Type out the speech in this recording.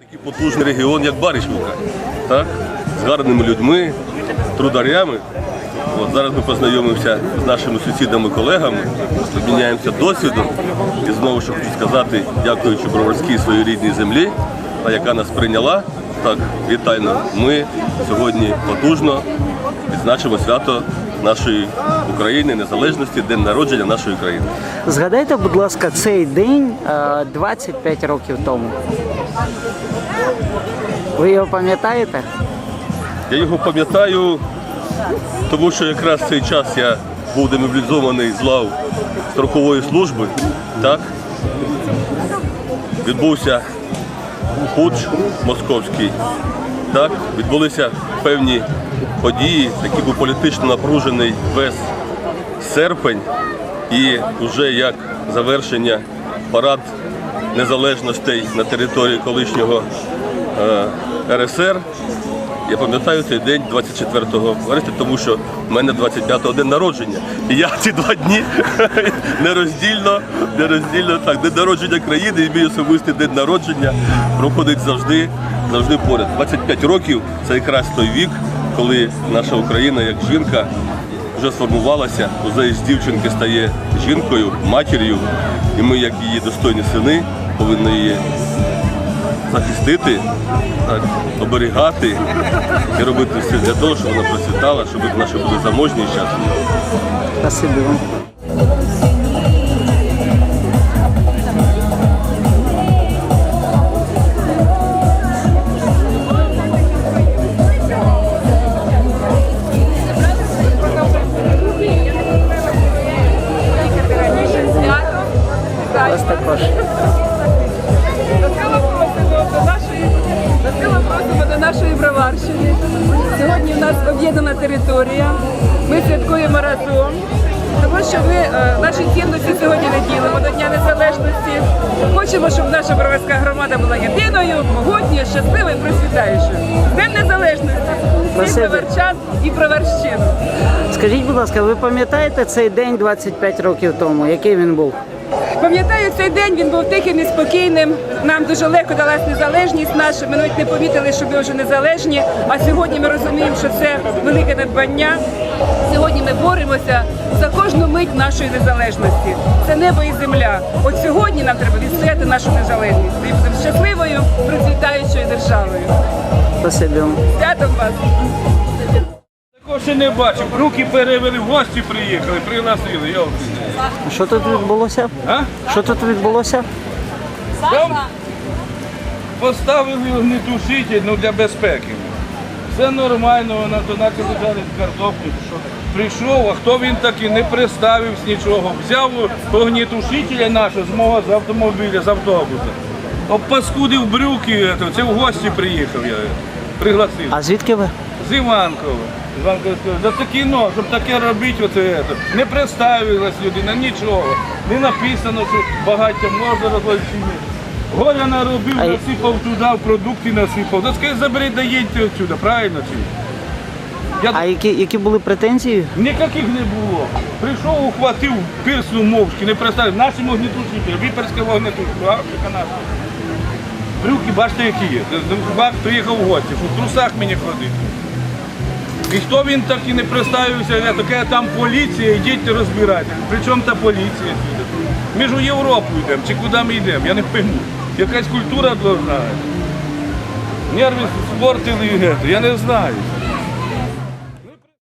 Такий потужний регіон, як Баришівка, так? з гарними людьми, трударями. От зараз ми познайомимося з нашими сусідами, колегами, обміняємося досвідом. І знову ж хочу сказати, дякуючи Броварській своїй рідній землі, яка нас прийняла так вітально. Ми сьогодні потужно відзначимо свято нашої України, незалежності, день народження нашої країни. Згадайте, будь ласка, цей день е, 25 років тому. Ви його пам'ятаєте? Я його пам'ятаю, тому що якраз в цей час я був демобілізований з лав строкової служби. Так? Відбувся путч московський. Так? Відбулися певні події, який був політично напружений весь серпень. І вже як завершення парад незалежностей на території колишнього е, РСР. Я пам'ятаю цей день 24 вересня, тому що в мене 25-го день народження. І я ці два дні нероздільно, нероздільно так, день народження країни і мій особистий день народження проходить завжди, завжди поряд. 25 років це якраз той вік, коли наша Україна як жінка вже сформувалася, вже з дівчинки стає жінкою, матір'ю, і ми, як її достойні сини, повинні її захистити, так, оберігати і робити все для того, щоб вона процвітала, щоб наші були заможні і щасливі. Нашої броварщини. Сьогодні в нас об'єднана територія. Ми святкуємо разом. Тому що ми е, наші цінності сьогодні не ділимо до Дня Незалежності. Хочемо, щоб наша броварська громада була єдиною, могутньою, щасливою, процвітаючою. З Днем Незалежності! Всіх броварчан і броварщину! Скажіть, будь ласка, ви пам'ятаєте цей день 25 років тому? Який він був? Пам'ятаю цей день, він був тихим і спокійним. Нам дуже легко далась незалежність наша. Ми навіть не помітили, що ми вже незалежні. А сьогодні ми розуміємо, що це велике надбання. Сьогодні ми боремося за кожну мить нашої незалежності. Це небо і земля. От сьогодні нам треба відстояти нашу незалежність. І будемо щасливою, процвітаючою державою. Спасибі. Святом вас! Такого ще не бачив. Руки перевели, в гості приїхали, пригласили. Йолки. Що тут відбулося? А? Що тут відбулося? Там поставили огнетушитель ну, для безпеки. Все нормально, вона лежали з картоплю. Прийшов, а хто він такий, не представився нічого. Взяв огнетушителя нашого з мого з автомобіля, з автобуса. Обпаскудив брюки, це в гості приїхав я. Пригласив. А звідки ви? З Іванкова. За це кіно, щоб таке робити, оце, ето. не представилась людина, нічого. Не написано, що багаття можна розводити ні. Горя наробив, насипав туди, продукти насипав. Ну скажи, заберіть, доїдьте отсюди, правильно чи? Я... А які, які були претензії? Ніяких не було. Прийшов, ухватив пирсну мовчки, не представив. Наші вогнетушники, віперська вогнетушка, Африка наша. Брюки, бачите, які є. Бак приїхав в гості, що в трусах мені ходить. І хто він так і не представився, таке там поліція, йдіть розбирайте. Причому та поліція? Ми ж у Європу йдемо, чи куди ми йдемо, я не пойму. Якась культура должна. Нерви спортили, я не знаю.